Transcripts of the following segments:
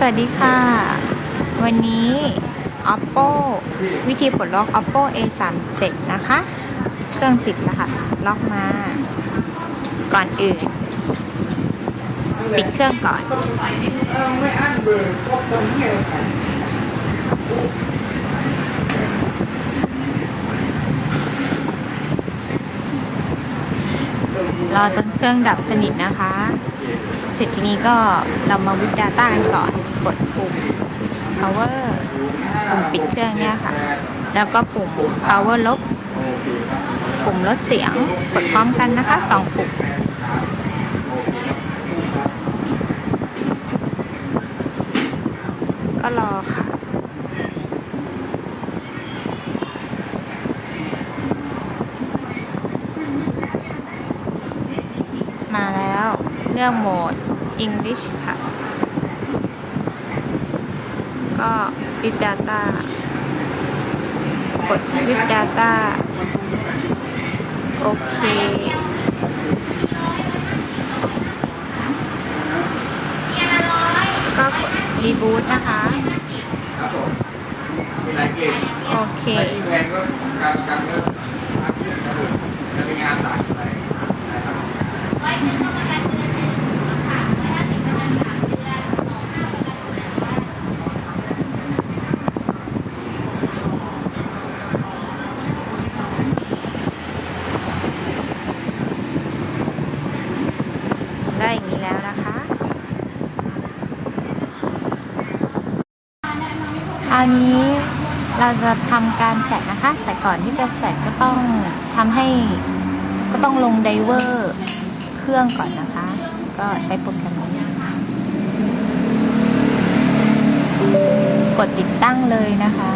สวัสดีค่ะ วันนี้ oppo วิธีปลดล็อก oppo a 3 7นะคะ เครื่องติดนะคะล็อกมา ก่อนอื่น ปิดเครื่องก่อน ไม่อั้นเบอ รอะไรกันรอจนเครื่องดับสนิทนะคะ เสร็จทีนี้ก็เรามาวิด data กันก่อน กดปุ่ม power ปุ่มปิดเครื่องเนี่ยค่ะ แล้วก็ปุ่ม power ลบ ปุ่มลดเสียง กดพร้อมกันนะคะสองปุ่มก็รอค่ะ มาแล้ว เลือกโหมด English ค่ะ ก็ Big Data กด Big Data โอเค ก็กด Reboot นะคะครับผมมีหลายเกมโอเค ไปที่แพงก็การการเงินครับผมจะเป็นงานต่างไปนะครับ ได้อย่างนี้แล้วนะคะ คราวนี้เราจะทำการแฟลชนะคะ แต่ก่อนที่จะแฟลชก็ต้องทำให้ก็ต้องลงไดเวอร์เครื่องก่อนนะคะ ก็ใช้โปรแกรมนี้กดติดตั้งเลยนะคะ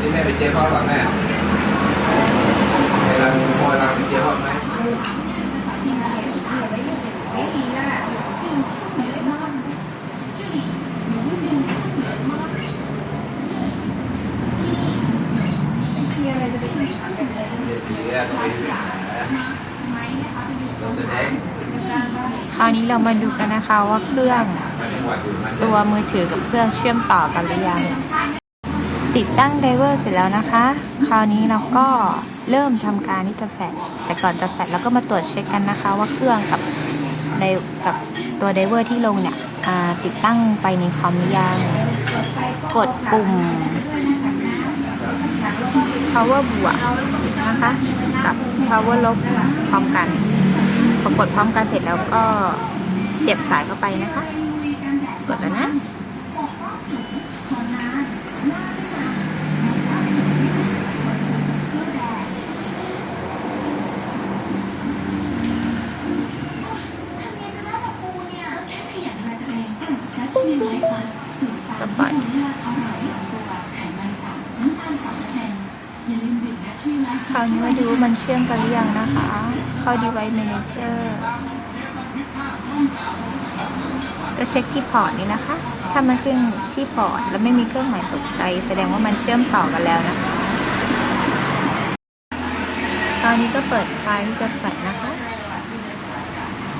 นี่แม่ไปเจ๊พ่อหรือแม่เวลาพ่อเราไปเจ๊พ่อไหม เดี๋ยวสี แรกต้องไปคราวนี้เรามาดูกันนะคะว่าเครื่องตัวมือถือกับเครื่องเชื่อมต่อกันหรือยังติดตั้งไดเวอร์เสร็จแล้วนะคะ คราวนี้เราก็เริ่มทำการที่จะแฟลชแต่ก่อนจะแฟลชเราก็มาตรวจเช็คกันนะคะ ว่าเครื่องกับไดกับตัวไดเวอร์ที่ลงเนี่ยติดตั้งไปในคอมหรือยังกดปุ่ม power บวกนะคะ กับ power ลบพร้อมกันพอกดพร้อมกันเสร็จแล้วก็เสียบสายเข้าไปนะคะ กดแล้วนะต่อไคราวนี้มาดูว่ามันเชื่อมกันหรือยังนะคะ เข้า device manager ก็เช็คที่พอร์ตนี้นะคะ ถ้ามันขึ้นที่พอร์ตแล้วไม่มีเครื่องหมายตกใจ แสดงว่ามันเชื่อมต่อกันแล้วนะคะ ตอนนี้ก็เปิดไฟล์ที่จะแฟลนะคะ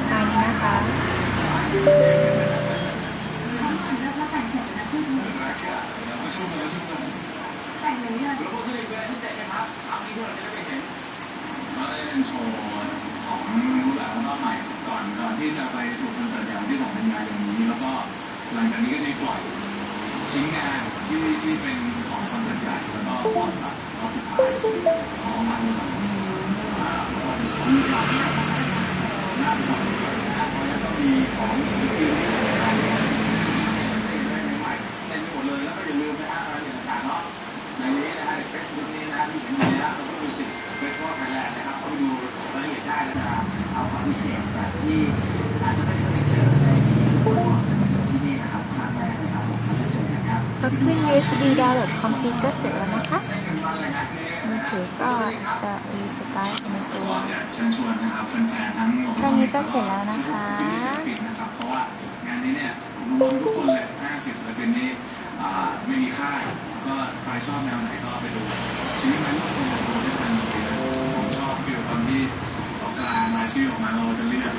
ไฟล์นี้นะคะ ก็ได้เป็ นโชว์ของรูปแบบของรอบใหม่ก่อนก่อนที่จะไปสู่คอนเสิร์ตใหญ่วันที่2กันยายนนี้แล้วก็หลังจากนี้ก็จะปล่อยชิ้นงานที่ที่เป็นของคอนเสิร์ตใหญ่แล้วก็ปล่อยแบบรอบสุดท้ายของมันสองอ่าแล้วก็มีความหน้าหน้าสองนะครับเพราจะ ด์นะครับเข้าไปดูรายละเอียดได้นะครับเอาความพิเศษแบบที่อาจจะไม่เคยเจอในที่อื่นมาเจอที่นี่นะครับครั้งแรกนะครับผมขอบคุณนะครับก็ขึ้น USB ดาวน์โหลดคอมพิวเตอร์เสร็จแล้วนะคะมือถือก็จะรีสตาร์ทในตัวอยากเชิญชวนนะครับแฟนๆทั้งแค่นี้ก็เสร็จแล้วนะคะศิลปินนะครับเพราะว่างานนี้เนี่ยรวมทุกคนเลย50ศิลปินนี่อ่าไม่มีค่ายก็ใครชอบแนวไหนก็ไปดูชีวิตมันก็คงจะดูด้วยกันเลย ที่ตารางรายชื่อออกมาเราจะเลือก